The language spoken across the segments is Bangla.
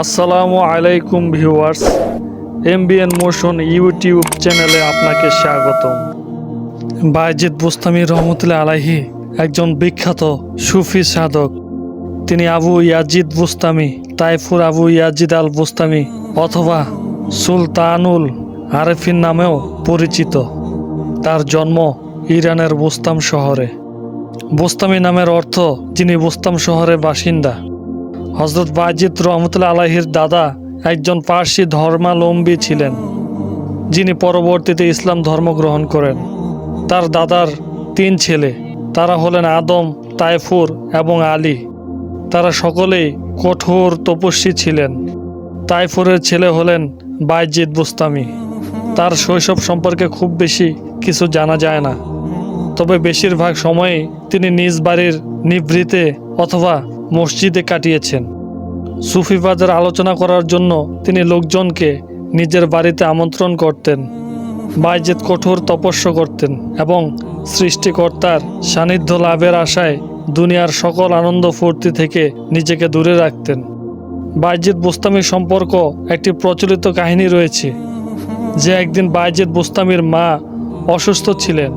আসসালামু আলাইকুম ভিউয়ার্স, এমবিএন মোশন ইউটিউব চ্যানেলে আপনাকে স্বাগতম। বাইজিদ বুস্তামি রহমতুল্লাহ আলাহি একজন বিখ্যাত সুফি সাধক। তিনি Abu Yazid Bustami, Taifur Abu Yazid al Bustami অথবা সুলতানুল আরেফিন নামেও পরিচিত। তার জন্ম ইরানের বুস্তাম শহরে। বুস্তামি নামের অর্থ, যিনি বুস্তাম শহরের বাসিন্দা। হজরত বাজিদ রহমতুল্লা আলাহির দাদা একজন পার্সি ধর্মালম্বী ছিলেন, যিনি পরবর্তীতে ইসলাম ধর্ম গ্রহণ করেন। তার দাদার তিন ছেলে, তারা হলেন আদম, তাইফুর এবং আলী। তারা সকলেই কঠোর তপস্বী ছিলেন। তাইফুরের ছেলে হলেন বাইজিদ বুস্তামি। তার শৈশব সম্পর্কে খুব বেশি কিছু জানা যায় না। তবে বেশিরভাগ সময়ই তিনি নিজ বাড়ির নিভৃতে অথবা মসজিদে কাটিয়েছেন। সুফিবাদের আলোচনা করার জন্য তিনি লোকজনকে নিজের বাড়িতে আমন্ত্রণ করতেন, বাইজেদ কঠোর তপস্য করতেন এবং সৃষ্টিকর্তার সান্নিধ্য লাভের আশায় দুনিয়ার সকল আনন্দ ফুর্তি থেকে নিজেকে দূরে রাখতেন। বাইজিদ বুস্তামি সম্পর্ক একটি প্রচলিত কাহিনী রয়েছে, যে একদিন বাইজিদ বুস্তামির মা অসুস্থ ছিলেন।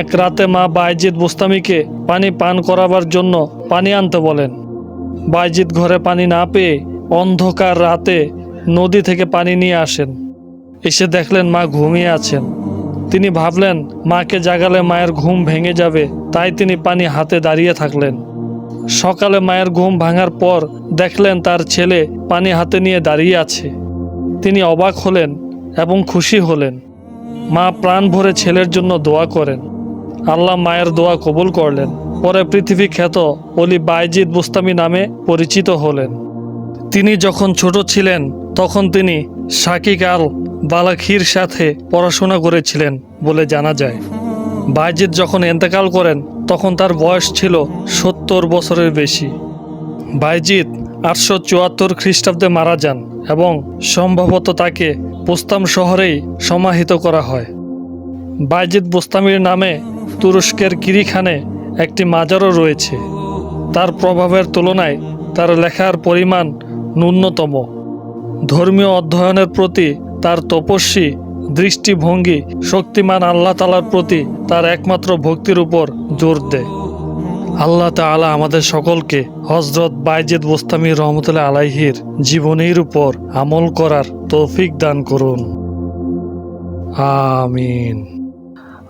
এক রাতে মা বাইজিদ বুস্তামিকে পানি পান করাবার জন্য পানি আনতে বলেন। বাইজিদ ঘরে পানি না পেয়ে অন্ধকার রাতে নদী থেকে পানি নিয়ে আসেন। এসে দেখলেন মা ঘুমিয়ে আছেন। তিনি ভাবলেন, মাকে জাগালে মায়ের ঘুম ভেঙে যাবে, তাই তিনি পানি হাতে দাঁড়িয়ে থাকলেন। সকালে মায়ের ঘুম ভাঙার পর দেখলেন তার ছেলে পানি হাতে নিয়ে দাঁড়িয়ে আছে। তিনি অবাক হলেন এবং খুশি হলেন। মা প্রাণ ভরে ছেলের জন্য দোয়া করেন। আল্লাহ মায়ের দোয়া কবুল করলেন। পরে পৃথিবী খ্যাত অলি বাইজিদ বুস্তামি নামে পরিচিত হলেন। তিনি যখন ছোট ছিলেন, তখন তিনি শাকিক আল বালাখির সাথে পড়াশোনা করেছিলেন বলে জানা যায়। বাইজিদ যখন এন্তেকাল করেন, তখন তার বয়স ছিল সত্তর বছরের বেশি। বাইজিদ আটশো চুয়াত্তর খ্রিস্টাব্দে মারা যান এবং সম্ভবত তাকে পোস্তাম শহরেই সমাহিত করা হয়। বাইজিদ বোস্তামির নামে তুরস্কের কিরিখানে একটি মাজারও রয়েছে। তার প্রভাবের তুলনায় তার লেখার পরিমাণ ন্যূনতম। ধর্মীয় অধ্যয়নের প্রতি তার তপস্বী দৃষ্টিভঙ্গি শক্তিমান আল্লাহ তালার প্রতি তার একমাত্র ভক্তির উপর জোর দেয়। আল্লাহ তাআলা আমাদের সকলকে হজরত বাইজেদ বোস্তামি রহমতুল্লাহ আলাইহির জীবনীর উপর আমল করার তৌফিক দান করুন। আমিন।